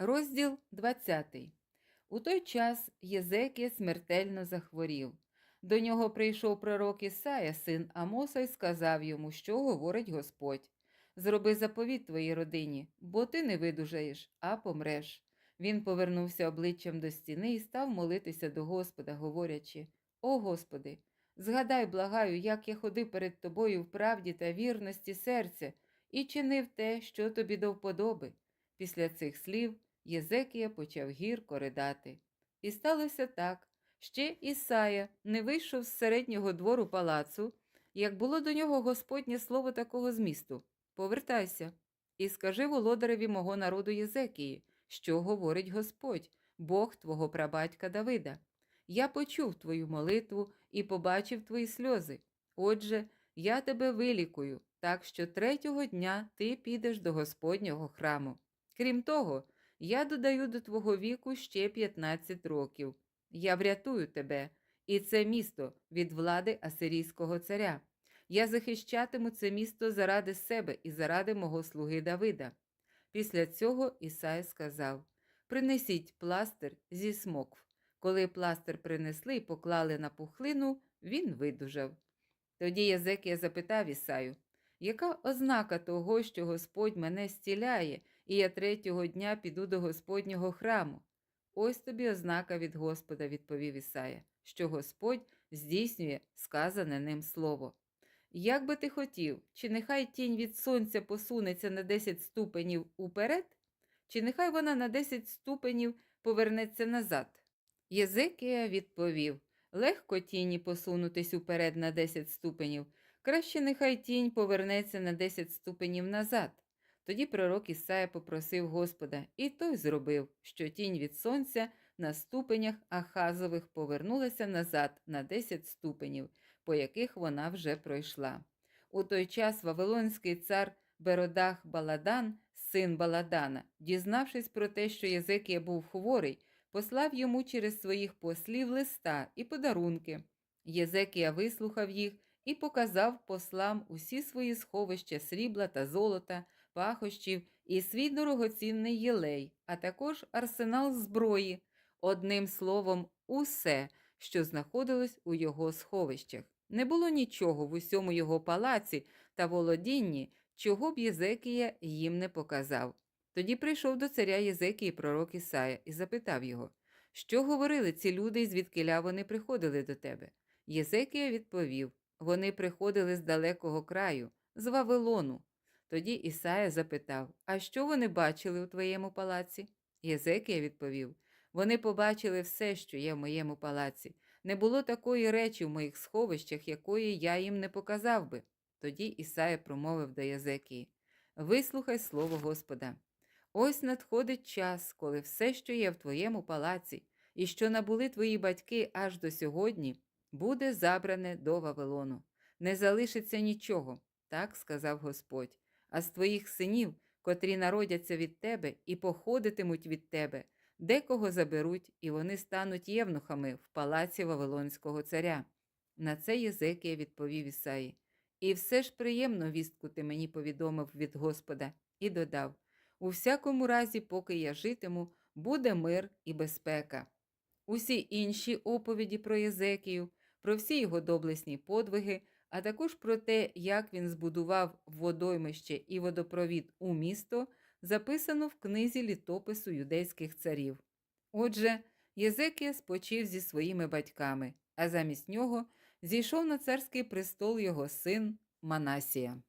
Розділ 20. У той час Єзекія смертельно захворів. До нього прийшов пророк Ісая, син Амоса, і сказав йому, що говорить Господь. Зроби заповіт твоїй родині, бо ти не видужаєш, а помреш. Він повернувся обличчям до стіни і став молитися до Господа, говорячи: О Господи, згадай, благаю, як я ходив перед тобою в правді та вірності серця і чинив те, що тобі до вподоби. Після цих слів Єзекія почав гірко ридати. І сталося так. Ще Ісая не вийшов з середнього двору палацу, як було до нього Господнє слово такого змісту Повертайся і скажи володареві мого народу Єзекії, що говорить Господь, Бог твого прабатька Давида. Я почув твою молитву і побачив твої сльози. Отже, я тебе вилікую, так що третього дня ти підеш до Господнього храму. Крім того, я додаю до твого віку ще 15 років. Я врятую тебе і це місто від влади Асирійського царя. Я захищатиму це місто заради себе і заради мого слуги Давида. Після цього Ісай сказав: Принесіть пластир зі смокв. Коли пластир принесли і поклали на пухлину, він видужав. Тоді Єзекія запитав Ісаю, яка ознака того, що Господь мене стіляє, і я третього дня піду до Господнього храму? Ось тобі ознака від Господа, відповів Ісая, що Господь здійснює сказане ним слово. Як би ти хотів, чи нехай тінь від сонця посунеться на 10 ступенів уперед, чи нехай вона на 10 ступенів повернеться назад? Єзекія відповів легко тіні посунутись уперед на 10 ступенів, краще нехай тінь повернеться на 10 ступенів назад. Тоді пророк Ісая попросив Господа, і той зробив, що тінь від сонця на ступенях Ахазових повернулася назад на 10 ступенів, по яких вона вже пройшла. У той час Вавилонський цар Беродах Баладан, син Баладана, дізнавшись про те, що Єзекія був хворий, послав йому через своїх послів листа і подарунки. Єзекія вислухав їх і показав послам усі свої сховища срібла та золота, пахощів і свій дорогоцінний єлей, а також арсенал зброї, одним словом, усе, що знаходилось у його сховищах. Не було нічого в усьому його палаці та володінні, чого б Єзекія їм не показав. Тоді прийшов до царя Єзекії пророк Ісая і запитав його, що говорили ці люди і звідкиля вони приходили до тебе. Єзекія відповів вони приходили з далекого краю, з Вавилону. Тоді Ісая запитав А що вони бачили у твоєму палаці? Єзекія відповів Вони побачили все, що є в моєму палаці. Не було такої речі в моїх сховищах, якої я їм не показав би. Тоді Ісая промовив до Єзекії Вислухай слово Господа. Ось надходить час, коли все, що є в твоєму палаці, і що набули твої батьки аж до сьогодні, буде забране до Вавилону. Не залишиться нічого, так сказав Господь, а з твоїх синів, котрі народяться від тебе і походитимуть від тебе, декого заберуть, і вони стануть євнухами в палаці Вавилонського царя. На це Єзекія відповів Ісаї. І все ж приємно вістку ти мені повідомив від Господа, і додав у всякому разі, поки я житиму, буде мир і безпека. Усі інші оповіді про Єзекію, про всі його доблесні подвиги, а також про те, як він збудував водоймище і водопровід у місто, записано в книзі літопису юдейських царів. Отже, Єзекія спочив зі своїми батьками, а замість нього зійшов на царський престол його син Манасія.